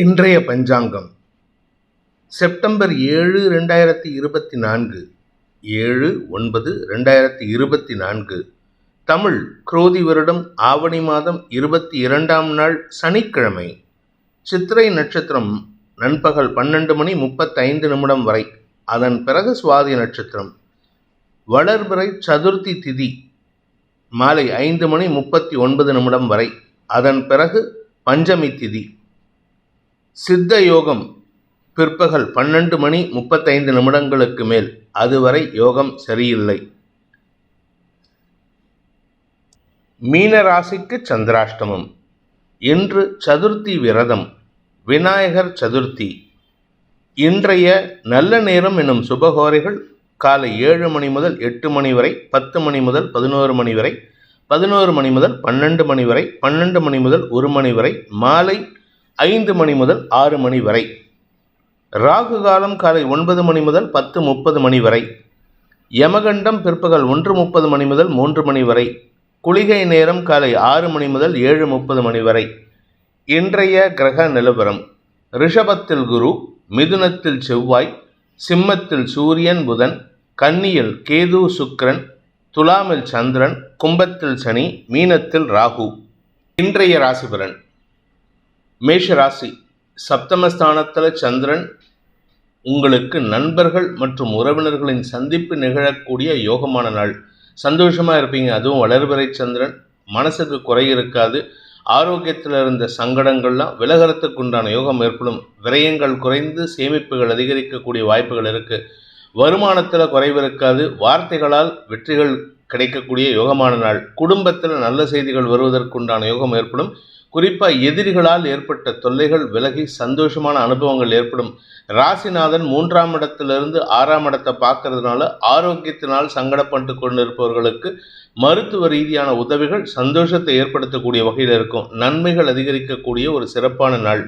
இன்றைய பஞ்சாங்கம். செப்டம்பர் ஏழு ரெண்டாயிரத்தி இருபத்தி நான்கு. ஏழு ஒன்பது ரெண்டாயிரத்தி இருபத்தி நான்கு. தமிழ் குரோதி வருடம் ஆவணி மாதம் இருபத்தி இரண்டாம் நாள் சனிக்கிழமை. சித்திரை நட்சத்திரம் நண்பகல் பன்னெண்டு மணி முப்பத்தைந்து நிமிடம் வரை. அதன் பிறகு சுவாதி நட்சத்திரம். வளர்பிறை சதுர்த்தி திதி மாலை ஐந்து மணி முப்பத்தி ஒன்பது நிமிடம் வரை. அதன் பிறகு பஞ்சமி திதி. சித்த யோகம் பிற்பகல் பன்னெண்டு மணி முப்பத்தைந்து நிமிடங்களுக்கு மேல். அதுவரை யோகம் சரியில்லை. மீன ராசிக்கு சந்திராஷ்டமம். இன்று சதுர்த்தி விரதம் விநாயகர் சதுர்த்தி. இன்றைய நல்ல நேரம் எனும் சுபகோரைகள் காலை ஏழு மணி முதல் எட்டு மணி வரை பத்து மணி முதல் பதினோரு மணி வரை பதினோரு மணி முதல் பன்னெண்டு மணி வரை பன்னெண்டு மணி முதல் ஒரு மணி வரை மாலை ஐந்து மணி முதல் ஆறு மணி வரை. ராகு காலம் காலை ஒன்பது மணி முதல் பத்து முப்பது மணி வரை. யமகண்டம் பிற்பகல் ஒன்று முப்பது மணி முதல் மூன்று மணி வரை. குளிகை நேரம் காலை ஆறு மணி முதல் ஏழு முப்பது மணி வரை. இன்றைய கிரக நிலவரம். ரிஷபத்தில் குரு மிதுனத்தில் செவ்வாய் சிம்மத்தில் சூரியன் புதன் கன்னியில் கேது சுக்கிரன் துலாமில் சந்திரன் கும்பத்தில் சனி மீனத்தில் ராகு. இன்றைய ராசிபலன். மேஷ ராசி சப்தமஸ்தானத்தில் சந்திரன் உங்களுக்கு நண்பர்கள் மற்றும் உறவினர்களின் சந்திப்பு நிகழக்கூடிய யோகமான நாள். சந்தோஷமாக இருப்பீங்க. அதுவும் வளர்பிறை சந்திரன். மனசுக்கு குறை இருக்காது. ஆரோக்கியத்தில் இருந்த சங்கடங்கள்லாம் விலகரத்துக்கு உண்டான யோகம் ஏற்படும். விரயங்கள் குறைந்து சேமிப்புகள் அதிகரிக்கக்கூடிய வாய்ப்புகள் இருக்குது வருமானத்தில் குறைவு இருக்காது. வார்த்தைகளால் வெற்றிகள் கிடைக்கக்கூடிய யோகமான நாள். குடும்பத்தில் நல்ல செய்திகள் வருவதற்குண்டான யோகம் ஏற்படும். குறிப்பாக எதிரிகளால் ஏற்பட்ட தொல்லைகள் விலகி சந்தோஷமான அனுபவங்கள் ஏற்படும். ராசிநாதன் மூன்றாம் இடத்திலிருந்து ஆறாம் இடத்தை பார்க்கறதுனால ஆரோக்கியத்தினால் சங்கடப்பட்டு கொண்டிருப்பவர்களுக்கு மருத்துவ ரீதியான உதவிகள் சந்தோஷத்தை ஏற்படுத்தக்கூடிய வகையில் இருக்கும். நன்மைகள் அதிகரிக்கக்கூடிய ஒரு சிறப்பான நாள்.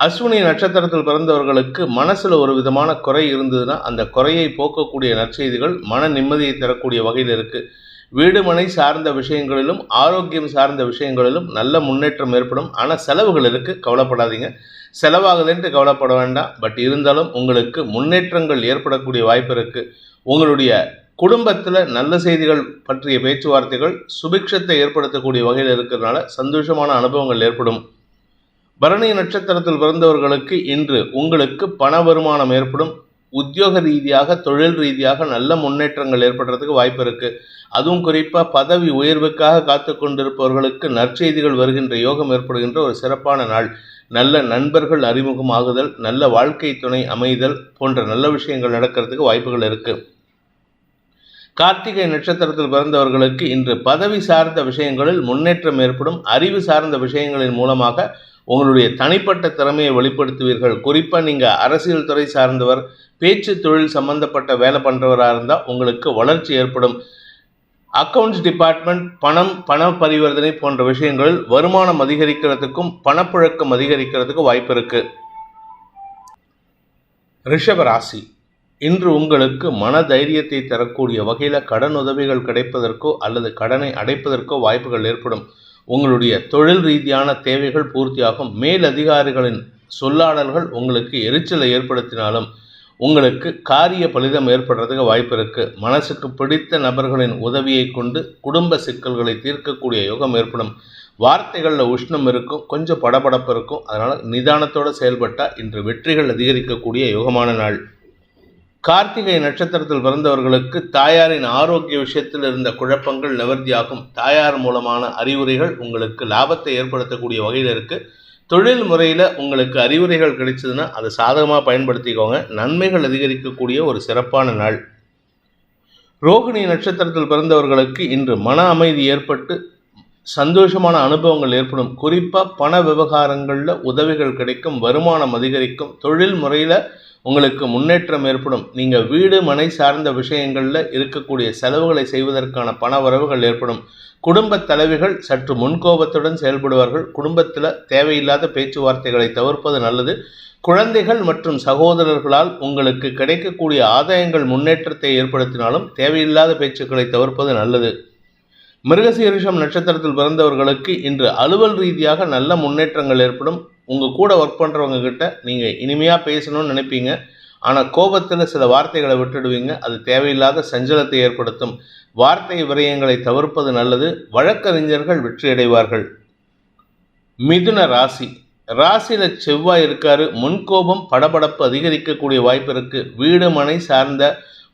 அஸ்வினி நட்சத்திரத்தில் பிறந்தவர்களுக்கு மனசில் ஒரு விதமான குறை இருந்ததுன்னா அந்த குறையை போக்கக்கூடிய நற்செய்திகள் மன நிம்மதியை தரக்கூடிய வகையில் இருக்குது வீடுமனை சார்ந்த விஷயங்களிலும் ஆரோக்கியம் சார்ந்த விஷயங்களிலும் நல்ல முன்னேற்றம் ஏற்படும். ஆனால் செலவுகள் இருக்குது கவலைப்படாதீங்க. செலவாகுதுன்ட்டு கவலைப்பட வேண்டாம். பட் இருந்தாலும் உங்களுக்கு முன்னேற்றங்கள் ஏற்படக்கூடிய வாய்ப்பு இருக்குது உங்களுடைய குடும்பத்தில் நல்ல செய்திகள் பற்றிய பேச்சுவார்த்தைகள் சுபிக்ஷத்தை ஏற்படுத்தக்கூடிய வகையில் இருக்கிறதுனால சந்தோஷமான அனுபவங்கள் ஏற்படும். பரணி நட்சத்திரத்தில் பிறந்தவர்களுக்கு இன்று உங்களுக்கு பண வருமானம் ஏற்படும். உத்தியோக ரீதியாக தொழில் ரீதியாக நல்ல முன்னேற்றங்கள் ஏற்படுறதுக்கு வாய்ப்பு இருக்குது அதுவும் குறிப்பாக பதவி உயர்வுக்காக காத்து கொண்டிருப்பவர்களுக்கு நற்செய்திகள் வருகின்ற யோகம் ஏற்படுகின்ற ஒரு சிறப்பான நாள். நல்ல நண்பர்கள் அறிமுகமாகுதல் நல்ல வாழ்க்கை துணை அமைதல் போன்ற நல்ல விஷயங்கள் நடக்கிறதுக்கு வாய்ப்புகள் இருக்குது கார்த்திகை நட்சத்திரத்தில் பிறந்தவர்களுக்கு இன்று பதவி சார்ந்த விஷயங்களில் முன்னேற்றம் ஏற்படும். அறிவு சார்ந்த விஷயங்களின் மூலமாக உங்களுடைய தனிப்பட்ட திறமையை வெளிப்படுத்துவீர்கள். குறிப்பாக நீங்கள் அரசியல் துறை சார்ந்தவர் பேச்சு தொழில் சம்பந்தப்பட்ட வேலை பண்ணுறவராக இருந்தால் உங்களுக்கு வளர்ச்சி ஏற்படும். அக்கவுண்ட்ஸ் டிபார்ட்மெண்ட் பணம் பண பரிவர்த்தனை போன்ற விஷயங்களில் வருமானம் அதிகரிக்கிறதுக்கும் பணப்புழக்கம் அதிகரிக்கிறதுக்கும் வாய்ப்பு இருக்கு. ரிஷபராசி இன்று உங்களுக்கு மன தைரியத்தை தரக்கூடிய வகையில் கடன் உதவிகள் கிடைப்பதற்கோ அல்லது கடனை அடைப்பதற்கோ வாய்ப்புகள் ஏற்படும். உங்களுடைய தொழில் ரீதியான தேவைகள் பூர்த்தியாகும். மேல் அதிகாரிகளின் சொல்லாடல்கள் உங்களுக்கு எரிச்சலை ஏற்படுத்தினாலும் உங்களுக்கு காரிய பலிதம் ஏற்படுறதுக்கு வாய்ப்பு இருக்குது மனசுக்கு பிடித்த நபர்களின் உதவியை கொண்டு குடும்ப சிக்கல்களை தீர்க்கக்கூடிய யோகம் ஏற்படும். வார்த்தைகளில் உஷ்ணம் இருக்கும் கொஞ்சம் படபடப்பு இருக்கும். அதனால் நிதானத்தோடு செயல்பட்டால் இன்று வெற்றிகள் அதிகரிக்கக்கூடிய யோகமான நாள். கார்த்திகை நட்சத்திரத்தில் பிறந்தவர்களுக்கு தாயாரின் ஆரோக்கிய விஷயத்தில் இருந்த குழப்பங்கள் நிவர்த்தியாகும். தாயார் மூலமான அறிவுரைகள் உங்களுக்கு லாபத்தை ஏற்படுத்தக்கூடிய வகையில் இருக்குது தொழில் முறையில் உங்களுக்கு அறிவுரைகள் கிடைச்சதுன்னா அதை சாதகமாக பயன்படுத்திக்கோங்க. நன்மைகள் அதிகரிக்கக்கூடிய ஒரு சிறப்பான நாள். ரோகிணி நட்சத்திரத்தில் பிறந்தவர்களுக்கு இன்று மன அமைதி ஏற்பட்டு சந்தோஷமான அனுபவங்கள் ஏற்படும். குறிப்பாக பண விவகாரங்களில் உதவிகள் கிடைக்கும் வருமானம் அதிகரிக்கும். தொழில் முறையில் உங்களுக்கு முன்னேற்றம் ஏற்படும். நீங்கள் வீடு மனை சார்ந்த விஷயங்களில் இருக்கக்கூடிய செலவுகளை செய்வதற்கான பண வரவுகள் ஏற்படும். குடும்ப தலைவிகள் சற்று முன்கோபத்துடன் செயல்படுவார்கள். குடும்பத்தில் தேவையில்லாத பேச்சுவார்த்தைகளை தவிர்ப்பது நல்லது. குழந்தைகள் மற்றும் சகோதரர்களால் உங்களுக்கு கிடைக்கக்கூடிய ஆதாயங்கள் முன்னேற்றத்தை ஏற்படுத்தினாலும் தேவையில்லாத பேச்சுக்களை தவிர்ப்பது நல்லது. மிருகசீரிஷம் நட்சத்திரத்தில் பிறந்தவர்களுக்கு இன்று அலுவல் ரீதியாக நல்ல முன்னேற்றங்கள் ஏற்படும். உங்கள் கூட ஒர்க் பண்ணுறவங்க கிட்ட நீங்கள் இனிமையாக பேசணும்னு நினைப்பீங்க. ஆனால் கோபத்தில் சில வார்த்தைகளை விட்டுடுவீங்க. அது தேவையில்லாத சஞ்சலத்தை ஏற்படுத்தும். வார்த்தை விரயங்களை தவிர்ப்பது நல்லது. வழக்கறிஞர்கள் வெற்றியடைவார்கள் மிதுன ராசி. ராசியில் செவ்வாய் இருக்காரு. முன்கோபம் படபடப்பு அதிகரிக்கக்கூடிய வாய்ப்பு இருக்குது வீடு மனை சார்ந்த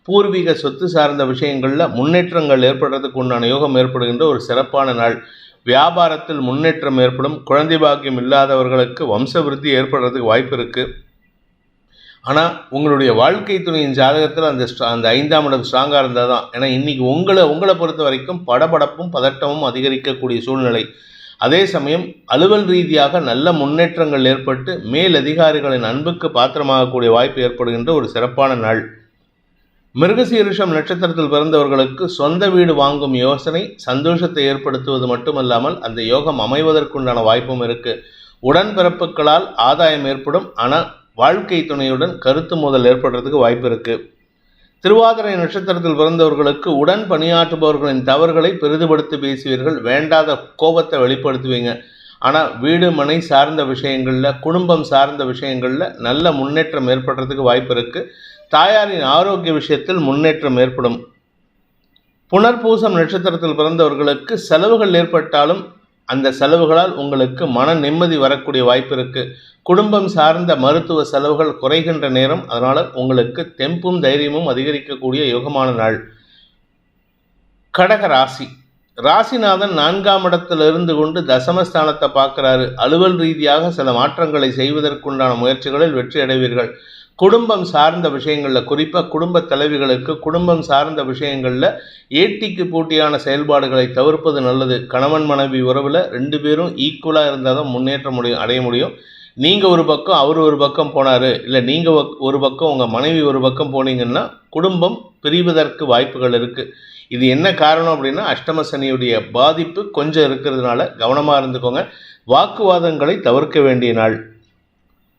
பூர்வீக சொத்து சார்ந்த விஷயங்களில் முன்னேற்றங்கள் ஏற்படுறதுக்கு உண்டான யோகம் ஏற்படுகின்ற ஒரு சிறப்பான நாள். வியாபாரத்தில் முன்னேற்றம் ஏற்படும் குழந்தை பாக்கியம் இல்லாதவர்களுக்கு வம்சவிருத்தி ஏற்படுறதுக்கு வாய்ப்பு இருக்கு. ஆனால் உங்களுடைய வாழ்க்கை துணையின் ஜாதகத்தில் அந்த ஸ்ட்ரா- அந்த ஐந்தாம் இடம் ஸ்ட்ராங்காக இருந்தால் தான். ஏன்னா இன்னைக்கு உங்களை உங்களை பொறுத்த வரைக்கும் படபடப்பும் பதட்டமும் அதிகரிக்கக்கூடிய சூழ்நிலை. அதே சமயம் அலுவல் ரீதியாக நல்ல முன்னேற்றங்கள் ஏற்பட்டு மேல் அதிகாரிகளின் அன்புக்கு பாத்திரமாகக்கூடிய வாய்ப்பு ஏற்படுகின்ற ஒரு சிறப்பான நாள். மிருகசீரிஷம் நட்சத்திரத்தில் பிறந்தவர்களுக்கு சொந்த வீடு வாங்கும் யோசனை சந்தோஷத்தை ஏற்படுத்துவது மட்டுமல்லாமல் அந்த யோகம் அமைவதற்குண்டான வாய்ப்பும் இருக்கு. உடன்பிறப்புகளால் ஆதாயம் ஏற்படும். ஆனால் வாழ்க்கை துணையுடன் கருத்து மோதல் ஏற்படுறதுக்கு வாய்ப்பு இருக்கு. திருவாதிரை நட்சத்திரத்தில் பிறந்தவர்களுக்கு உடன் பணியாற்றுபவர்களின் தவறுகளை பெரிதுபடுத்தி பேசுவீர்கள். வேண்டாத கோபத்தை வெளிப்படுத்துவீங்க. ஆனால் வீடு மனை சார்ந்த விஷயங்களில் குடும்பம் சார்ந்த விஷயங்களில் நல்ல முன்னேற்றம் ஏற்படுறதுக்கு வாய்ப்பு இருக்குது தாயாரின் ஆரோக்கிய விஷயத்தில் முன்னேற்றம் ஏற்படும். புனர்பூசம் நட்சத்திரத்தில் பிறந்தவர்களுக்கு செலவுகள் ஏற்பட்டாலும் அந்த செலவுகளால் உங்களுக்கு மன நிம்மதி வரக்கூடிய வாய்ப்பு இருக்கு. குடும்பம் சார்ந்த மருத்துவ செலவுகள் குறைகின்ற நேரம் அதனால் உங்களுக்கு தெம்பும் தைரியமும் அதிகரிக்கக்கூடிய யோகமான நாள். கடக ராசி. ராசிநாதன் நான்காம் இடத்துல இருந்து கொண்டு தசமஸ்தானத்தை பார்க்குறாரு. அலுவல் ரீதியாக சில மாற்றங்களை செய்வதற்குண்டான முயற்சிகளில் வெற்றி அடைவீர்கள். குடும்பம் சார்ந்த விஷயங்களில் குறிப்பாக குடும்ப தலைவிகளுக்கு குடும்பம் சார்ந்த விஷயங்களில் ஏட்டிக்கு போட்டியான செயல்பாடுகளை தவிர்ப்பது நல்லது. கணவன் மனைவி உறவில் ரெண்டு பேரும் ஈக்குவலாக இருந்தால் தான் முன்னேற்ற முடியும் அடைய முடியும். நீங்கள் ஒரு பக்கம் அவர் ஒரு பக்கம் போனார் இல்லை நீங்கள் ஒரு பக்கம் உங்கள் மனைவி ஒரு பக்கம் போனீங்கன்னா குடும்பம் பிரிவதற்கு வாய்ப்புகள் இருக்குது இது என்ன காரணம் அப்படின்னா அஷ்டம சனியுடைய பாதிப்பு கொஞ்சம் இருக்கிறதுனால கவனமாக இருந்துக்கோங்க. வாக்குவாதங்களை தவிர்க்க வேண்டிய நாள்.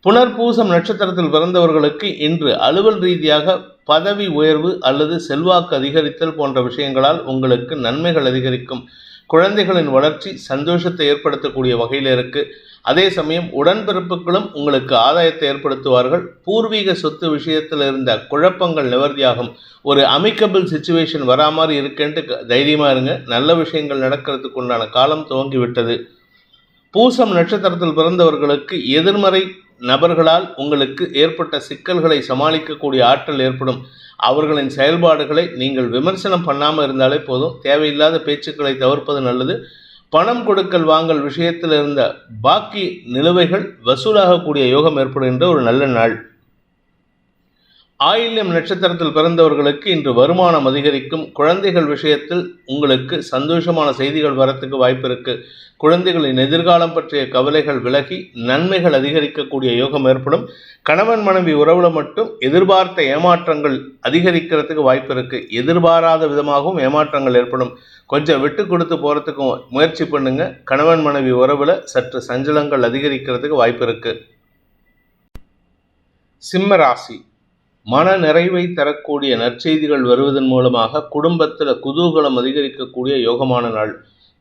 புனர்பூசம் நட்சத்திரத்தில் பிறந்தவர்களுக்கு இன்று அலுவல் ரீதியாக பதவி உயர்வு அல்லது செல்வாக்கு அதிகரித்தல் போன்ற விஷயங்களால் உங்களுக்கு நன்மைகள் அதிகரிக்கும். குழந்தைகளின் வளர்ச்சி சந்தோஷத்தை ஏற்படுத்தக்கூடிய வகையில் இருக்கு. அதே சமயம் உடன்பிறப்புகளும் உங்களுக்கு ஆதாயத்தை ஏற்படுத்துவார்கள். பூர்வீக சொத்து விஷயத்தில் இருந்த குழப்பங்கள் நிவர்த்தியாகும். ஒரு அமிக்கபிள் சுச்சுவேஷன் வரா மாதிரி இருக்குன்ட்டு க- தைரியமா இருங்க. நல்ல விஷயங்கள் நடக்கிறதுக்கு உண்டான காலம் துவங்கிவிட்டது. பூசம் நட்சத்திரத்தில் பிறந்தவர்களுக்கு எதிர்மறை நபர்களால் உங்களுக்கு ஏற்பட்ட சிக்கல்களை சமாளிக்கக்கூடிய ஆற்றல் ஏற்படும். அவர்களின் செயல்பாடுகளை நீங்கள் விமர்சனம் பண்ணாமல் இருந்தாலே போதும். தேவையில்லாத பேச்சுக்களை தவிர்ப்பது நல்லது. பணம் கொடுக்கல் வாங்கல் விஷயத்தில் இருந்த பாக்கி நிலுவைகள் வசூலாகக்கூடிய யோகம் ஏற்படுகின்ற ஒரு நல்ல நாள். ஆயில்யம் நட்சத்திரத்தில் பிறந்தவர்களுக்கு இன்று வருமானம் அதிகரிக்கும். குழந்தைகள் விஷயத்தில் உங்களுக்கு சந்தோஷமான செய்திகள் வரத்துக்கு வாய்ப்பு இருக்கு. குழந்தைகளின் எதிர்காலம் பற்றிய கவலைகள் விலகி நன்மைகள் அதிகரிக்கக்கூடிய யோகம் ஏற்படும். கணவன் மனைவி உறவுல மட்டும் எதிர்பார்த்த ஏமாற்றங்கள் அதிகரிக்கிறதுக்கு வாய்ப்பு இருக்கு. எதிர்பாராத விதமாகவும் ஏமாற்றங்கள் ஏற்படும். கொஞ்சம் விட்டு கொடுத்து போறதுக்கும் முயற்சி பண்ணுங்க. கணவன் மனைவி உறவுல சற்று சஞ்சலங்கள் அதிகரிக்கிறதுக்கு வாய்ப்பு இருக்கு. சிம்ம ராசி. மன நிறைவை தரக்கூடிய நற்செய்திகள் வருவதன் மூலமாக குடும்பத்தில் குதூகலம் அதிகரிக்கக்கூடிய யோகமான நாள்.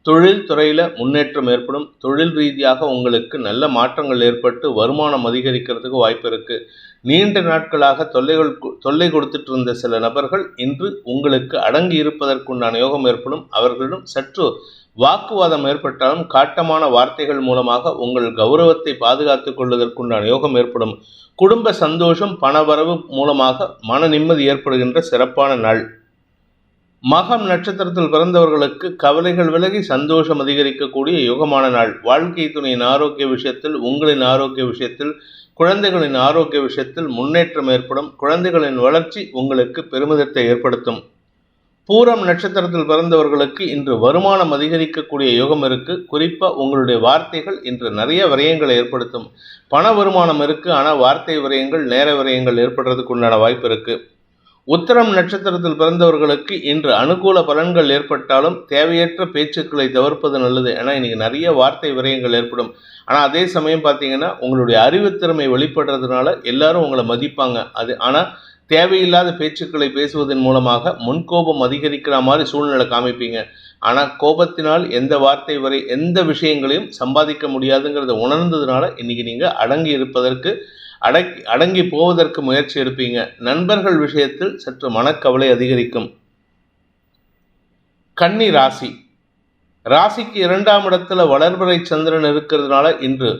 தொழில் துறையில் முன்னேற்றம் ஏற்படும். தொழில் ரீதியாக உங்களுக்கு நல்ல மாற்றங்கள் ஏற்பட்டு வருமானம் அதிகரிக்கிறதுக்கு வாய்ப்பு இருக்குது நீண்ட நாட்களாக தொல்லைகள் தொல்லை கொடுத்துட்டு இருந்த சில நபர்கள் இன்று உங்களுக்கு அடங்கி இருப்பதற்குண்டான யோகம் ஏற்படும். அவர்களிடம் சற்று வாக்குவாதம் ஏற்பட்டாலும் காட்டமான வார்த்தைகள் மூலமாக உங்கள் கௌரவத்தை பாதுகாத்துக் கொள்வதற்குண்டான யோகம் ஏற்படும். குடும்ப சந்தோஷம் பணவரவு மூலமாக மன நிம்மதி ஏற்படுகின்ற சிறப்பான நாள். மகம் நட்சத்திரத்தில் பிறந்தவர்களுக்கு கவலைகள் விலகி சந்தோஷம் அதிகரிக்கக்கூடிய யுகமான நாள். வாழ்க்கை துணையின் ஆரோக்கிய விஷயத்தில் உங்களின் ஆரோக்கிய விஷயத்தில் குழந்தைகளின் ஆரோக்கிய விஷயத்தில் முன்னேற்றம் ஏற்படும். குழந்தைகளின் வளர்ச்சி உங்களுக்கு பெருமிதத்தை ஏற்படுத்தும். பூரம் நட்சத்திரத்தில் பிறந்தவர்களுக்கு இன்று வருமானம் அதிகரிக்கக்கூடிய யோகம் இருக்கு. குறிப்பா உங்களுடைய வார்த்தைகள் இன்று நிறைய விரயங்களை ஏற்படுத்தும். பண வருமானம் இருக்கு ஆனால் வார்த்தை விரயங்கள் நேர விரயங்கள் ஏற்படுறதுக்கு உண்டான வாய்ப்பு இருக்குது உத்தரம் நட்சத்திரத்தில் பிறந்தவர்களுக்கு இன்று அனுகூல பலன்கள் ஏற்பட்டாலும் தேவையற்ற பேச்சுக்களை தவிர்ப்பது நல்லது. ஏன்னா இன்னைக்கு நிறைய வார்த்தை விரயங்கள் ஏற்படும். ஆனால் அதே சமயம் பார்த்தீங்கன்னா உங்களுடைய அறிவுத்திறமை வெளிப்படுறதுனால எல்லாரும் உங்களை மதிப்பாங்க. அது ஆனால் தேவையில்லாத பேச்சுக்களை பேசுவதன் மூலமாக முன்கோபம் அதிகரிக்கிற மாதிரி சூழ்நிலை காமிப்பீங்க. ஆனால் கோபத்தினால் எந்த வார்த்தை வரை எந்த விஷயங்களையும் சம்பாதிக்க முடியாதுங்கிறத உணர்ந்ததுனால இன்னைக்கு நீங்கள் அடங்கி இருப்பதற்கு அடக் அடங்கி போவதற்கு முயற்சி எடுப்பீங்க. நண்பர்கள் விஷயத்தில் சற்று மனக்கவலை அதிகரிக்கும். கன்னி ராசி. ராசிக்கு இரண்டாம் இடத்துல வளர்பறை சந்திரன் இருக்கிறதுனால இன்று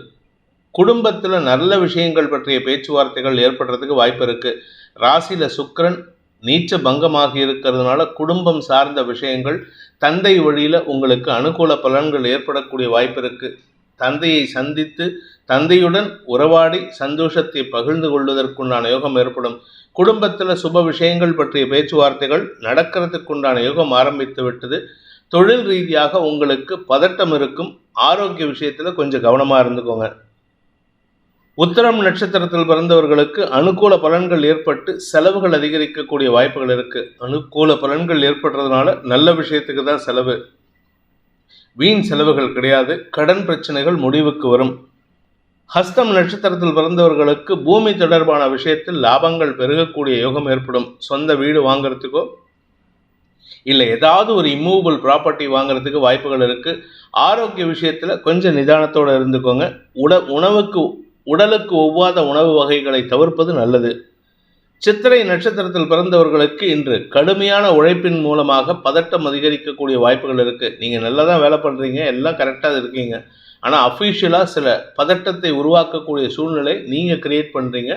குடும்பத்தில் நல்ல விஷயங்கள் பற்றிய பேச்சுவார்த்தைகள் ஏற்படுறதுக்கு வாய்ப்பு இருக்கு. ராசியில சுக்கிரன் நீச்ச பங்கமாகி இருக்கிறதுனால குடும்பம் சார்ந்த விஷயங்கள் தந்தை வழியில உங்களுக்கு அனுகூல பலன்கள் ஏற்படக்கூடிய வாய்ப்பு இருக்கு. தந்தையை சந்தித்து தந்தையுடன் உறவாடி சந்தோஷத்தை பகிர்ந்து கொள்வதற்குண்டான யோகம் ஏற்படும். குடும்பத்தில் சுப விஷயங்கள் பற்றிய பேச்சுவார்த்தைகள் நடக்கிறதுக்குண்டான யோகம் ஆரம்பித்து விட்டது. தொழில் ரீதியாக உங்களுக்கு பதட்டம் இருக்கும். ஆரோக்கிய விஷயத்தில் கொஞ்சம் கவனமாக இருந்துக்கோங்க. உத்தரம் நட்சத்திரத்தில் பிறந்தவர்களுக்கு அனுகூல பலன்கள் ஏற்பட்டு செலவுகள் அதிகரிக்கக்கூடிய வாய்ப்புகள் இருக்குது அனுகூல பலன்கள் ஏற்படுறதுனால நல்ல விஷயத்துக்கு தான் செலவு. வீண் செலவுகள் கிடையாது கடன் பிரச்சனைகள் முடிவுக்கு வரும். ஹஸ்தம் நட்சத்திரத்தில் பிறந்தவர்களுக்கு பூமி தொடர்பான விஷயத்தில் லாபங்கள் பெருகக்கூடிய யோகம் ஏற்படும். சொந்த வீடு வாங்குறதுக்கோ இல்லை ஏதாவது ஒரு இம்மூவபிள் ப்ராப்பர்ட்டி வாங்குறதுக்கு வாய்ப்புகள் இருக்கு. ஆரோக்கிய விஷயத்தில் கொஞ்சம் நிதானத்தோடு இருந்துக்கோங்க. உட உணவுக்கு உடலுக்கு ஒவ்வாத உணவு வகைகளை தவிர்ப்பது நல்லது. சித்திரை நட்சத்திரத்தில் பிறந்தவர்களுக்கு இன்று கடுமையான உழைப்பின் மூலமாக பதட்டம் அதிகரிக்கக்கூடிய வாய்ப்புகள் இருக்கு. நீங்க நல்லா தான் வேலை பண்றீங்க எல்லாம் கரெக்டாக இருக்கீங்க. ஆனால் அஃபீஷியலாக சில பதட்டத்தை உருவாக்கக்கூடிய சூழ்நிலை நீங்கள் கிரியேட் பண்ணுறீங்க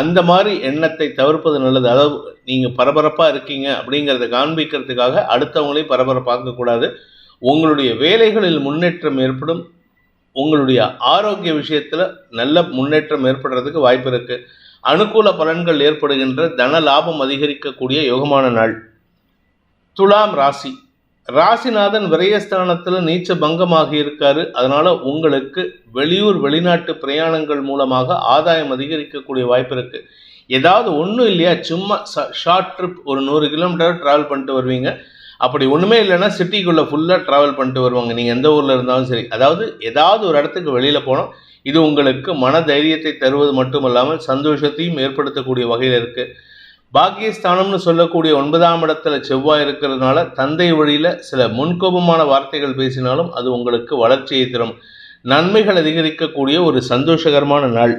அந்த மாதிரி எண்ணத்தை தவிர்ப்பது நல்லது. அதாவது நீங்கள் பரபரப்பாக இருக்கீங்க அப்படிங்கிறத காண்பிக்கிறதுக்காக அடுத்தவங்களையும் பரபரப்பாக்கக்கூடாது உங்களுடைய வேலைகளில் முன்னேற்றம் ஏற்படும். உங்களுடைய ஆரோக்கிய விஷயத்தில் நல்ல முன்னேற்றம் ஏற்படுறதுக்கு வாய்ப்பு இருக்குது அனுகூல பலன்கள் ஏற்படுகின்ற தன லாபம் அதிகரிக்கக்கூடிய யோகமான நாள். துலாம் ராசி. ராசிநாதன் விரயஸ்தானத்தில் நீச்ச பங்கமாகி இருக்காரு. அதனால உங்களுக்கு வெளியூர் வெளிநாட்டு பிரயாணங்கள் மூலமாக ஆதாயம் அதிகரிக்கக்கூடிய வாய்ப்பு இருக்கு. ஏதாவது ஒன்றும் இல்லையா? சும்மா ஷார்ட் ட்ரிப் ஒரு நூறு கிலோமீட்டர் ட்ராவல் பண்ணிட்டு வருவீங்க. அப்படி ஒன்றுமே இல்லைன்னா சிட்டிக்குள்ளே ஃபுல்லாக ட்ராவல் பண்ணிட்டு வருவாங்க. நீங்கள் எந்த ஊரில் இருந்தாலும் சரி. அதாவது ஏதாவது ஒரு இடத்துக்கு வெளியில் போனோம். இது உங்களுக்கு மன தைரியத்தை தருவது மட்டுமல்லாமல் சந்தோஷத்தையும் ஏற்படுத்தக்கூடிய வகையில் இருக்குது பாக்கியஸ்தானம்னு சொல்லக்கூடிய ஒன்பதாம் இடத்துல செவ்வாய் இருக்கிறதுனால தந்தை வழியில் சில முன்கோபமான வார்த்தைகள் பேசினாலும் அது உங்களுக்கு வளர்ச்சியை தரும். நன்மைகள் அதிகரிக்கக்கூடிய ஒரு சந்தோஷகரமான நாள்.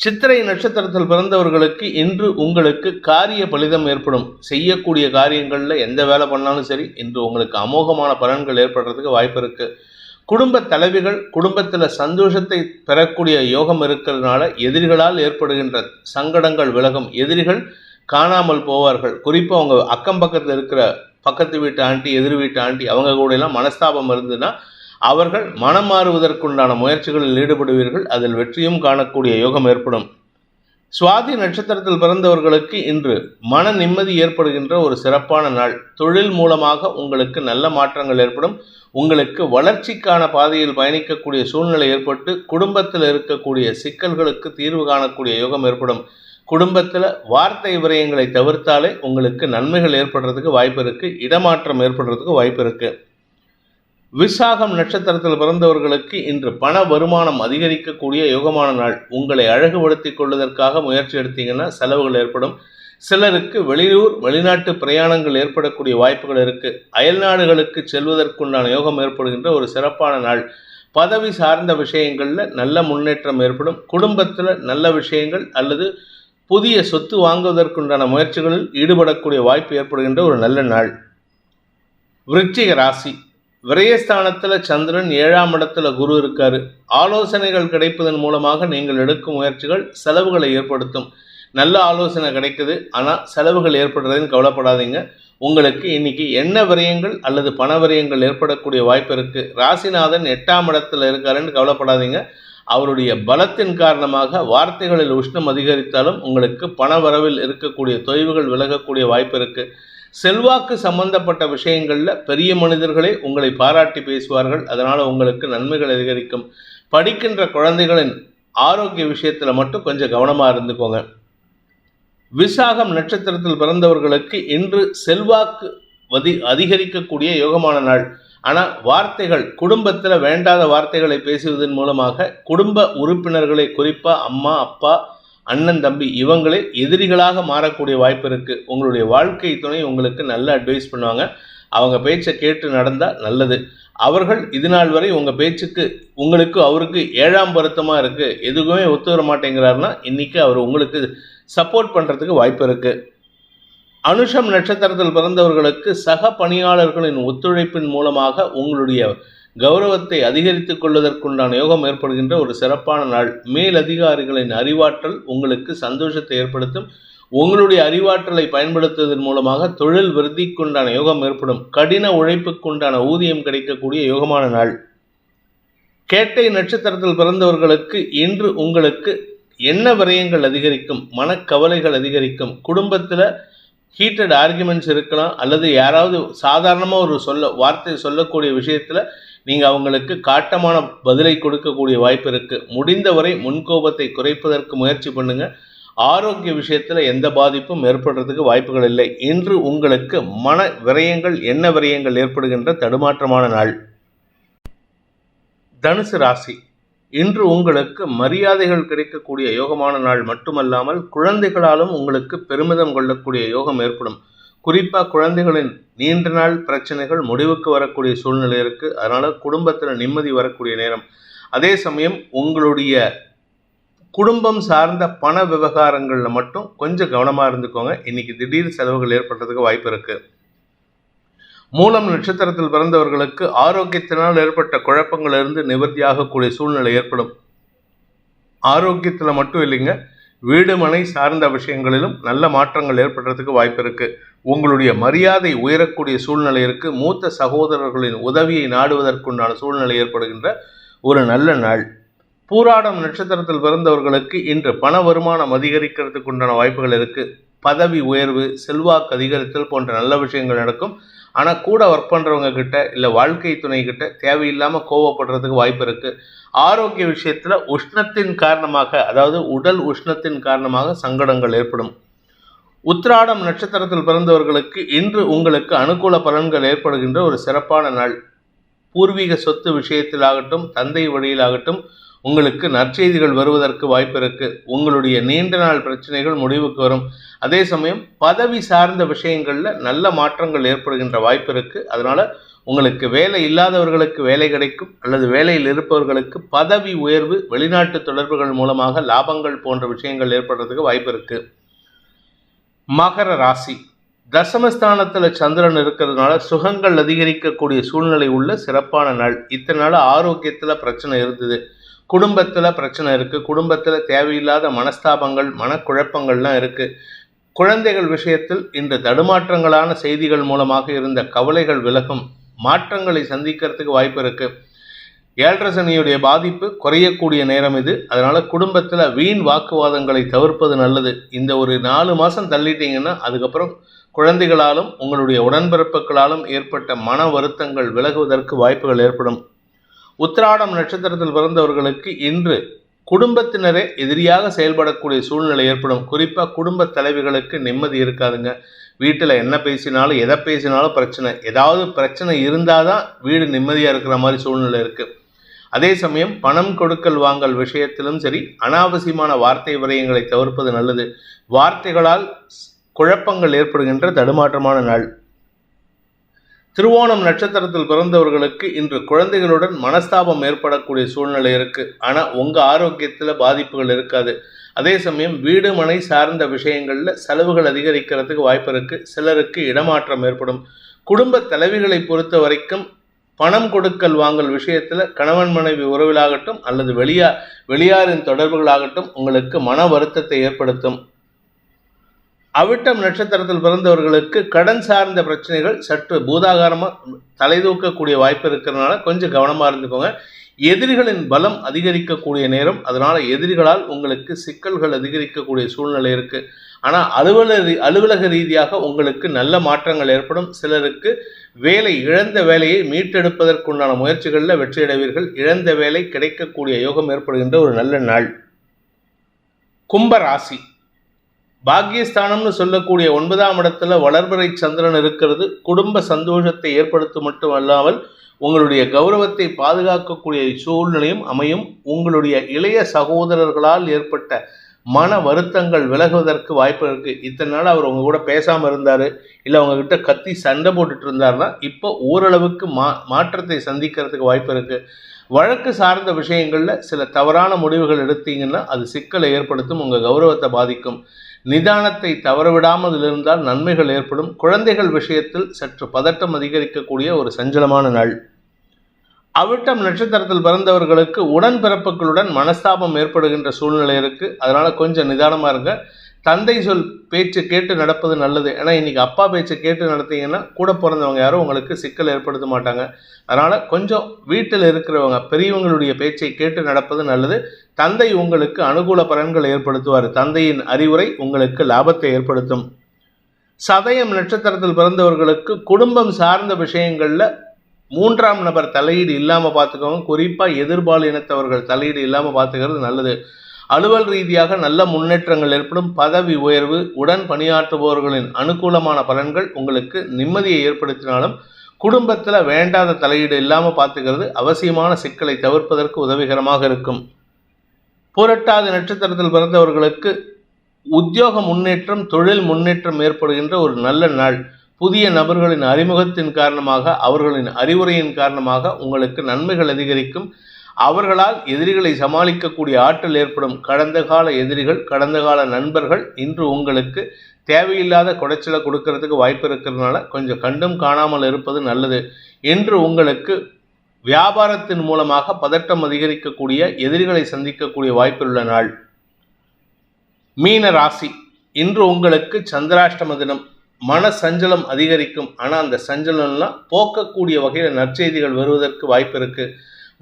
சித்திரை நட்சத்திரத்தில் பிறந்தவர்களுக்கு இன்று உங்களுக்கு காரிய பலிதம் ஏற்படும். செய்யக்கூடிய காரியங்களில் எந்த வேலை பண்ணாலும் சரி இன்று உங்களுக்கு அமோகமான பலன்கள் ஏற்படுறதுக்கு வாய்ப்பு இருக்குது குடும்ப தலைவிகள் குடும்பத்தில் சந்தோஷத்தை பெறக்கூடிய யோகம் இருக்கிறதுனால எதிரிகளால் ஏற்படுகின்ற சங்கடங்கள் விலகும். எதிரிகள் காணாமல் போவார்கள். குறிப்பாக அவங்க அக்கம் பக்கத்தில் இருக்கிற பக்கத்து வீட்டு ஆண்டி எதிர் வீட்டு ஆண்டி அவங்க கூட எல்லாம் மனஸ்தாபம் இருந்ததுன்னா அவர்கள் மனம் மாறுவதற்குண்டான முயற்சிகளில் ஈடுபடுவீர்கள். அதில் வெற்றியும் காணக்கூடிய யோகம் ஏற்படும். சுவாதி நட்சத்திரத்தில் பிறந்தவர்களுக்கு இன்று மன நிம்மதி ஏற்படுகின்ற ஒரு சிறப்பான நாள். தொழில் மூலமாக உங்களுக்கு நல்ல மாற்றங்கள் ஏற்படும். உங்களுக்கு வளர்ச்சிக்கான பாதையில் பயணிக்கக்கூடிய சூழ்நிலை ஏற்பட்டு குடும்பத்தில் இருக்கக்கூடிய சிக்கல்களுக்கு தீர்வு காணக்கூடிய யோகம் ஏற்படும். குடும்பத்தில் வார்த்தை விரயங்களை தவிர்த்தாலே உங்களுக்கு நன்மைகள் ஏற்படுறதுக்கு வாய்ப்பு இருக்குது இடமாற்றம் ஏற்படுறதுக்கு வாய்ப்பு இருக்குது விசாகம் நட்சத்திரத்தில் பிறந்தவர்களுக்கு இன்று பண வருமானம் அதிகரிக்கக்கூடிய யோகமான நாள். உங்களை அழகுபடுத்திக் கொள்வதற்காக முயற்சி எடுத்தீங்கன்னா செலவுகள் ஏற்படும். சிலருக்கு வெளியூர் வெளிநாட்டு பிரயாணங்கள் ஏற்படக்கூடிய வாய்ப்புகள் இருக்கு. அயல்நாடுகளுக்கு செல்வதற்குண்டான யோகம் ஏற்படுகின்ற ஒரு சிறப்பான நாள். பதவி சார்ந்த விஷயங்களில் நல்ல முன்னேற்றம் ஏற்படும். குடும்பத்தில் நல்ல விஷயங்கள் அல்லது புதிய சொத்து வாங்குவதற்குண்டான முயற்சிகளில் ஈடுபடக்கூடிய வாய்ப்பு ஏற்படுகின்ற ஒரு நல்ல நாள். விருச்சிக ராசி. விரயஸ்தானத்தில் சந்திரன் ஏழாம் இடத்துல குரு இருக்காரு. ஆலோசனைகள் கிடைப்பதன் மூலமாக நீங்கள் எடுக்கும் முயற்சிகள் செலவுகளை ஏற்படுத்தும். நல்ல ஆலோசனை கிடைக்குது. ஆனால் செலவுகள் ஏற்படுறதுன்னு கவலைப்படாதீங்க. உங்களுக்கு இன்னைக்கு என்ன விரயங்கள் அல்லது பண விரயங்கள் ஏற்படக்கூடிய வாய்ப்பு இருக்கு? ராசிநாதன் எட்டாம் இடத்துல இருக்காருன்னு கவலைப்படாதீங்க. அவருடைய பலத்தின் காரணமாக வார்த்தைகளில் உஷ்ணம் அதிகரித்தாலும் உங்களுக்கு பண வரவில் இருக்கக்கூடிய தொய்வுகள் விலகக்கூடிய வாய்ப்பு இருக்குது செல்வாக்கு சம்பந்தப்பட்ட விஷயங்களில் பெரிய மனிதர்களே உங்களை பாராட்டி பேசுவார்கள். அதனால் உங்களுக்கு நன்மைகள் அதிகரிக்கும். படிக்கின்ற குழந்தைகளின் ஆரோக்கிய விஷயத்தில் மட்டும் கொஞ்சம் கவனமாக இருந்துக்கோங்க. விசாகம் நட்சத்திரத்தில் பிறந்தவர்களுக்கு இன்று செல்வாக்கு வதி அதிகரிக்கக்கூடிய யோகமான நாள். ஆனால் வார்த்தைகள் குடும்பத்தில் வேண்டாத வார்த்தைகளை பேசுவதன் மூலமாக குடும்ப உறுப்பினர்களை குறிப்பாக அம்மா அப்பா அண்ணன் தம்பி இவங்களே எதிரிகளாக மாறக்கூடிய வாய்ப்பு இருக்குது உங்களுடைய வாழ்க்கை துணை உங்களுக்கு நல்ல அட்வைஸ் பண்ணுவாங்க. அவங்க பேச்சை கேட்டு நடந்தால் நல்லது. அவர்கள் இது நாள் வரை உங்கள் பேச்சுக்கு உங்களுக்கு அவருக்கு ஏழாம் பொருத்தமாக இருக்குது எதுக்குமே ஒத்து வர மாட்டேங்கிறாருன்னா இன்றைக்கி அவர் உங்களுக்கு சப்போர்ட் பண்ணுறதுக்கு வாய்ப்பு இருக்குது அனுஷம் நட்சத்திரத்தில் பிறந்தவர்களுக்கு சக பணியாளர்களின் ஒத்துழைப்பின் மூலமாக உங்களுடைய கௌரவத்தை அதிகரித்துக் கொள்வதற்குண்டான யோகம் ஏற்படுகின்ற ஒரு சிறப்பான நாள். மேலதிகாரிகளின் அறிவாற்றல் உங்களுக்கு சந்தோஷத்தை ஏற்படுத்தும். உங்களுடைய அறிவாற்றலை பயன்படுத்துவதன் மூலமாக தொழில் விருத்திக்குண்டான யோகம் ஏற்படும். கடின உழைப்புக்குண்டான ஊதியம் கிடைக்கக்கூடிய யோகமான நாள். கேட்டை நட்சத்திரத்தில் பிறந்தவர்களுக்கு இன்று உங்களுக்கு என்ன விரயங்கள் அதிகரிக்கும்? மனக்கவலைகள் அதிகரிக்கும். குடும்பத்தில் ஹீட்டட் ஆர்குமெண்ட்ஸ் இருக்கலாம். அல்லது யாராவது சாதாரணமாக ஒரு சொல்ல வார்த்தை சொல்லக்கூடிய விஷயத்தில் நீங்கள் அவங்களுக்கு காட்டமான பதிலை கொடுக்கக்கூடிய வாய்ப்பு இருக்குது முடிந்தவரை முன்கோபத்தை குறைப்பதற்கு முயற்சி பண்ணுங்கள் ஆரோக்கிய விஷயத்தில் எந்த பாதிப்பும் ஏற்படுறதுக்கு வாய்ப்புகள் இல்லை. இன்று உங்களுக்கு மன விரயங்கள் என்ன விரயங்கள் ஏற்படுகின்ற தடுமாற்றமான நாள். தனுசு ராசி. இன்று உங்களுக்கு மரியாதைகள் கிடைக்கக்கூடிய யோகமான நாள் மட்டுமல்லாமல் குழந்தைகளாலும் உங்களுக்கு பெருமிதம் கொள்ளக்கூடிய யோகம் ஏற்படும். குறிப்பாக குழந்தைகளின் நீண்ட நாள் பிரச்சனைகள் முடிவுக்கு வரக்கூடிய சூழ்நிலை இருக்குது அதனால் குடும்பத்தில் நிம்மதி வரக்கூடிய நேரம். அதே சமயம் உங்களுடைய குடும்பம் சார்ந்த பண விவகாரங்களில் மட்டும் கொஞ்சம் கவனமாக இருந்துக்கோங்க. இன்னைக்கு திடீர் செலவுகள் ஏற்படுறதுக்கு வாய்ப்பு இருக்குது மூலம் நட்சத்திரத்தில் பிறந்தவர்களுக்கு ஆரோக்கியத்தினால் ஏற்பட்ட குழப்பங்களிலிருந்து நிவர்த்தியாகக்கூடிய சூழ்நிலை ஏற்படும். ஆரோக்கியத்தில் மட்டும் இல்லைங்க. வீடு மனை சார்ந்த விஷயங்களிலும் நல்ல மாற்றங்கள் ஏற்படுறதுக்கு வாய்ப்பு இருக்கு. உங்களுடைய மரியாதை உயரக்கூடிய சூழ்நிலை இருக்கு. மூத்த சகோதரர்களின் உதவியை நாடுவதற்குண்டான சூழ்நிலை ஏற்படுகின்ற ஒரு நல்ல நாள். பூராடம் நட்சத்திரத்தில் பிறந்தவர்களுக்கு இன்று பண வருமானம் அதிகரிக்கிறதுக்கு உண்டான வாய்ப்புகள் இருக்கு. பதவி உயர்வு செல்வாக்கு அதிகரித்தல் போன்ற நல்ல விஷயங்கள் நடக்கும். ஆனால் கூட ஒர்க் பண்ணுறவங்க கிட்ட இல்லை வாழ்க்கை துணை கிட்ட தேவையில்லாமல் கோவப்படுறதுக்கு வாய்ப்பு இருக்குது ஆரோக்கிய விஷயத்தில் உஷ்ணத்தின் காரணமாக அதாவது உடல் உஷ்ணத்தின் காரணமாக சங்கடங்கள் ஏற்படும். உத்திராடம் நட்சத்திரத்தில் பிறந்தவர்களுக்கு இன்று உங்களுக்கு அனுகூல பலன்கள் ஏற்படுகின்ற ஒரு சிறப்பான நாள். பூர்வீக சொத்து விஷயத்திலாகட்டும் தந்தை வழியிலாகட்டும் உங்களுக்கு நற்செய்திகள் வருவதற்கு வாய்ப்பு இருக்கு. உங்களுடைய நீண்ட நாள் பிரச்சனைகள் முடிவுக்கு வரும். அதே சமயம் பதவி சார்ந்த விஷயங்களில் நல்ல மாற்றங்கள் ஏற்படுகின்ற வாய்ப்பு இருக்கு. அதனால உங்களுக்கு வேலை இல்லாதவர்களுக்கு வேலை கிடைக்கும் அல்லது வேலையில் இருப்பவர்களுக்கு பதவி உயர்வு வெளிநாட்டு தொடர்புகள் மூலமாக லாபங்கள் போன்ற விஷயங்கள் ஏற்படுறதுக்கு வாய்ப்பு இருக்கு. மகர ராசி. தசமஸ்தானத்தில் சந்திரன் இருக்கிறதுனால சுகங்கள் அதிகரிக்கக்கூடிய சூழ்நிலை உள்ள சிறப்பான நாள். இத்தனை நாள் ஆரோக்கியத்தில் பிரச்சனை இருந்தது. குடும்பத்தில் பிரச்சனை இருக்குது குடும்பத்தில் தேவையில்லாத மனஸ்தாபங்கள் மனக்குழப்பங்கள்லாம் இருக்குது குழந்தைகள் விஷயத்தில் இன்று தடுமாற்றங்களான செய்திகள் மூலமாக இருந்த கவலைகள் விலகும். மாற்றங்களை சந்திக்கிறதுக்கு வாய்ப்பு இருக்குது ஏழரை சனியுடைய பாதிப்பு குறையக்கூடிய நேரம் இது. அதனால் குடும்பத்தில் வீண் வாக்குவாதங்களை தவிர்ப்பது நல்லது. இந்த ஒரு நாலு மாதம் தள்ளிட்டீங்கன்னா அதுக்கப்புறம் குழந்தைகளாலும் உங்களுடைய உடன்பிறப்புகளாலும் ஏற்பட்ட மன வருத்தங்கள் விலகுவதற்கு வாய்ப்புகள் ஏற்படும். உத்திராடம் நட்சத்திரத்தில் பிறந்தவர்களுக்கு இன்று குடும்பத்தினரே எதிரியாக செயல்படக்கூடிய சூழ்நிலை ஏற்படும். குறிப்பாக குடும்ப தலைவிகளுக்கு நிம்மதி இருக்காதுங்க. வீட்டில் என்ன பேசினாலும் எதை பேசினாலும் பிரச்சனை. ஏதாவது பிரச்சனை இருந்தால் தான் வீடு நிம்மதியாக இருக்கிற மாதிரி சூழ்நிலை இருக்குது அதே சமயம் பணம் கொடுக்கல் வாங்கல் விஷயத்திலும் சரி அனாவசியமான வார்த்தை விரயங்களை தவிர்ப்பது நல்லது. வார்த்தைகளால் குழப்பங்கள் ஏற்படுகின்ற தடுமாற்றமான நாள். திருவோணம் நட்சத்திரத்தில் பிறந்தவர்களுக்கு இன்று குழந்தைகளுடன் மனஸ்தாபம் ஏற்படக்கூடிய சூழ்நிலை இருக்குது ஆனால் உங்கள் ஆரோக்கியத்தில் பாதிப்புகள் இருக்காது. அதே சமயம் வீடு மனை சார்ந்த விஷயங்களில் செலவுகள் அதிகரிக்கிறதுக்கு வாய்ப்பு இருக்கு. சிலருக்கு இடமாற்றம் ஏற்படும். குடும்ப தலைவிகளை பொறுத்த வரைக்கும் பணம் கொடுக்கல் வாங்கல் விஷயத்தில் கணவன் மனைவி உறவிலாகட்டும் அல்லது வெளியா வெளியாரின் தொடர்புகளாகட்டும் உங்களுக்கு மன வருத்தத்தை ஏற்படுத்தும். அவிட்டம் நட்சத்திரத்தில் பிறந்தவர்களுக்கு கடன் சார்ந்த பிரச்சனைகள் சற்று பூதாகாரமாக தலை தூக்கக்கூடிய வாய்ப்பு இருக்கிறதுனால கொஞ்சம் கவனமாக இருந்துக்கோங்க. எதிரிகளின் பலம் அதிகரிக்கக்கூடிய நேரம் அதனால் எதிரிகளால் உங்களுக்கு சிக்கல்கள் அதிகரிக்கக்கூடிய சூழ்நிலை இருக்குது ஆனால் அலுவலக அலுவலக ரீதியாக உங்களுக்கு நல்ல மாற்றங்கள் ஏற்படும். சிலருக்கு வேலை இழந்த வேலையை மீட்டெடுப்பதற்குண்டான முயற்சிகளில் வெற்றியடைவீர்கள். இழந்த வேலை கிடைக்கக்கூடிய யோகம் ஏற்படுகின்ற ஒரு நல்ல நாள். கும்பராசி பாக்கியஸ்தானம்னு சொல்லக்கூடிய ஒன்பதாம் இடத்துல வளர்பறை சந்திரன் இருக்கிறது. குடும்ப சந்தோஷத்தை ஏற்படுத்தும் மட்டும் அல்லாமல் உங்களுடைய கௌரவத்தை பாதுகாக்கக்கூடிய சூழ்நிலையும் அமையும். உங்களுடைய இளைய சகோதரர்களால் ஏற்பட்ட மன வருத்தங்கள் விலகுவதற்கு வாய்ப்பு இருக்குது இத்தனை நாள் அவர் உங்க கூட பேசாமல் இருந்தார் இல்லை அவங்கக்கிட்ட கத்தி சண்டை போட்டுட்டு இருந்தாருன்னா இப்போ ஓரளவுக்கு மா மாற்றத்தை சந்திக்கிறதுக்கு வாய்ப்பு இருக்குது வழக்கு சார்ந்த விஷயங்களில் சில தவறான முடிவுகள் எடுத்தீங்கன்னா அது சிக்கலை ஏற்படுத்தும் உங்கள் கௌரவத்தை பாதிக்கும். நிதானத்தை தவறவிடாமல் இருந்தால் நன்மைகள் ஏற்படும். குழந்தைகள் விஷயத்தில் சற்று பதட்டம் அதிகரிக்கக்கூடிய ஒரு சஞ்சலமான நாள். அவிட்டம் நட்சத்திரத்தில் பிறந்தவர்களுக்கு உடன்பிறப்புகளுடன் மனஸ்தாபம் ஏற்படுகின்ற சூழ்நிலை இருக்கு. அதனால கொஞ்சம் நிதானமா இருங்க. தந்தை சொல் பேச்சு கேட்டு நடப்பது நல்லது. ஏன்னா இன்றைக்கி அப்பா பேச்சு கேட்டு நடத்தீங்கன்னா கூட பிறந்தவங்க யாரும் உங்களுக்கு சிக்கல் ஏற்படுத்த மாட்டாங்க. அதனால் கொஞ்சம் வீட்டில் இருக்கிறவங்க பெரியவங்களுடைய பேச்சை கேட்டு நடப்பது நல்லது. தந்தை உங்களுக்கு அனுகூல பலன்கள் ஏற்படுத்துவார். தந்தையின் அறிவுரை உங்களுக்கு லாபத்தை ஏற்படுத்தும். சதயம் நட்சத்திரத்தில் பிறந்தவர்களுக்கு குடும்பம் சார்ந்த விஷயங்களில் மூன்றாம் நபர் தலையீடு இல்லாமல் பார்த்துக்கோங்க குறிப்பாக எதிர்பால் இனத்தவர்கள் தலையீடு இல்லாமல் பார்த்துக்கிறது நல்லது. அலுவல் ரீதியாக நல்ல முன்னேற்றங்கள் ஏற்படும். பதவி உயர்வு உடன் பணியாற்றுபவர்களின் அனுகூலமான பலன்கள் உங்களுக்கு நிம்மதியை ஏற்படுத்தினாலும் குடும்பத்தில் வேண்டாத தலையீடு இல்லாமல் பார்த்துக்கிறது அவசியமான சிக்கலை தவிர்ப்பதற்கு உதவிகரமாக இருக்கும். புரட்டாதி நட்சத்திரத்தில் பிறந்தவர்களுக்கு உத்தியோக முன்னேற்றம் தொழில் முன்னேற்றம் ஏற்படுகின்ற ஒரு நல்ல நாள். புதிய நபர்களின் அறிமுகத்தின் காரணமாக அவர்களின் அறிவுரையின் காரணமாக உங்களுக்கு நன்மைகள் அதிகரிக்கும். அவர்களால் எதிரிகளை சமாளிக்கக்கூடிய ஆற்றல் ஏற்படும். கடந்த கால எதிரிகள் கடந்த கால நண்பர்கள் இன்று உங்களுக்கு தேவையில்லாத குடைச்சலை கொடுக்கறதுக்கு வாய்ப்பு இருக்கிறதுனால கொஞ்சம் கண்டும் காணாமல் இருப்பது நல்லது. என்று உங்களுக்கு வியாபாரத்தின் மூலமாக பதட்டம் அதிகரிக்கக்கூடிய எதிரிகளை சந்திக்கக்கூடிய வாய்ப்புள்ள நாள். மீன ராசி. இன்று உங்களுக்கு சந்திராஷ்டம தினம். மன சஞ்சலம் அதிகரிக்கும். ஆனால் அந்த சஞ்சலம்லாம் போக்கக்கூடிய வகையில் நற்செய்திகள் வருவதற்கு வாய்ப்பு இருக்கு.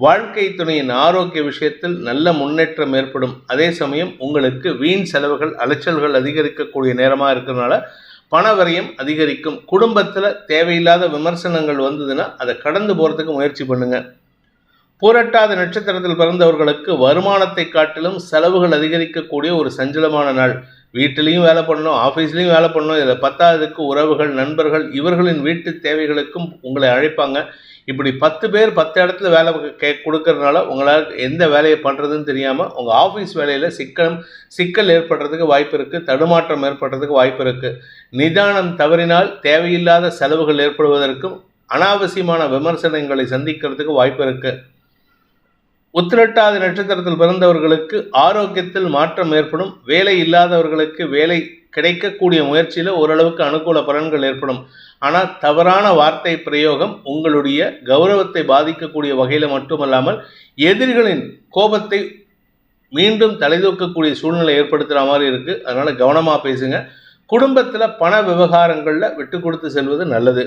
வாழ்க்கை துணையின் ஆரோக்கிய விஷயத்தில் நல்ல முன்னேற்றம் ஏற்படும். அதே சமயம் உங்களுக்கு வீண் செலவுகள் அலைச்சல்கள் அதிகரிக்கக்கூடிய நேரமாக இருக்கிறதுனால பண அதிகரிக்கும். குடும்பத்தில் தேவையில்லாத விமர்சனங்கள் வந்ததுன்னா அதை கடந்து போகிறதுக்கு முயற்சி பண்ணுங்க. பூரட்டாத நட்சத்திரத்தில் பிறந்தவர்களுக்கு வருமானத்தை காட்டிலும் செலவுகள் அதிகரிக்கக்கூடிய ஒரு சஞ்சலமான நாள். வீட்டிலையும் வேலை பண்ணணும் ஆஃபீஸ்லேயும் வேலை பண்ணணும் இதில் பத்தாவதுக்கு உறவுகள் நண்பர்கள் இவர்களின் வீட்டு தேவைகளுக்கும் உங்களை அழைப்பாங்க. இப்படி பத்து பேர் பத்து இடத்துல வேலை கே கொடுக்கறதுனால உங்களால் எந்த வேலையை பண்ணுறதுன்னு தெரியாமல் உங்கள் ஆஃபீஸ் வேலையில் சிக்கல் சிக்கல் ஏற்படுறதுக்கு வாய்ப்பு இருக்குது தடுமாற்றம் ஏற்படுறதுக்கு வாய்ப்பு இருக்குது நிதானம் தவறினால் தேவையில்லாத செலவுகள் ஏற்படுவதற்கும் அனாவசியமான விமர்சனங்களை சந்திக்கிறதுக்கு வாய்ப்பு இருக்குது உத்திரட்டாதி நட்சத்திரத்தில் பிறந்தவர்களுக்கு ஆரோக்கியத்தில் மாற்றம் ஏற்படும். வேலை இல்லாதவர்களுக்கு வேலை கிடைக்கக்கூடிய முயற்சியில் ஓரளவுக்கு அனுகூல பலன்கள் ஏற்படும். ஆனால் தவறான வார்த்தை பிரயோகம் உங்களுடைய கௌரவத்தை பாதிக்கக்கூடிய வகையில் மட்டுமல்லாமல் எதிரிகளின் கோபத்தை மீண்டும் தலைதூக்கக்கூடிய சூழ்நிலை ஏற்படுத்துகிற மாதிரி இருக்குது அதனால் கவனமாக பேசுங்க. குடும்பத்தில் பண விவகாரங்களில் விட்டு கொடுத்து செல்வது நல்லது.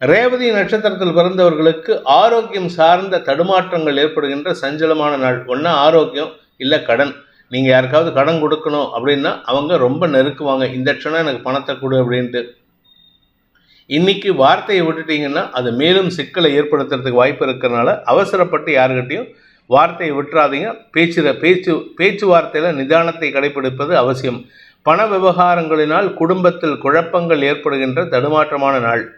ரேவதி நட்சத்திரத்தில் பிறந்தவர்களுக்கு ஆரோக்கியம் சார்ந்த தடுமாற்றங்கள் ஏற்படுகின்ற சஞ்சலமான நாள். ஒன்றா ஆரோக்கியம் இல்லை கடன். நீங்கள் யாருக்காவது கடன் கொடுக்கணும் அப்படின்னா அவங்க ரொம்ப நெருக்குவாங்க. இந்த க்ஷணம் எனக்கு பணத்தை கொடு அப்படின்ட்டு. இன்றைக்கி வார்த்தையை விட்டுட்டீங்கன்னா அது மேலும் சிக்கலை ஏற்படுத்துறதுக்கு வாய்ப்பு இருக்கிறனால அவசரப்பட்டு யாருக்கிட்டையும் வார்த்தையை விட்டுறாதீங்க. பேச்சு பேச்சு பேச்சுவார்த்தையில் நிதானத்தை கடைபிடிப்பது அவசியம். பண விவகாரங்களினால் குடும்பத்தில் குழப்பங்கள் ஏற்படுகின்ற தடுமாற்றமான நாள்.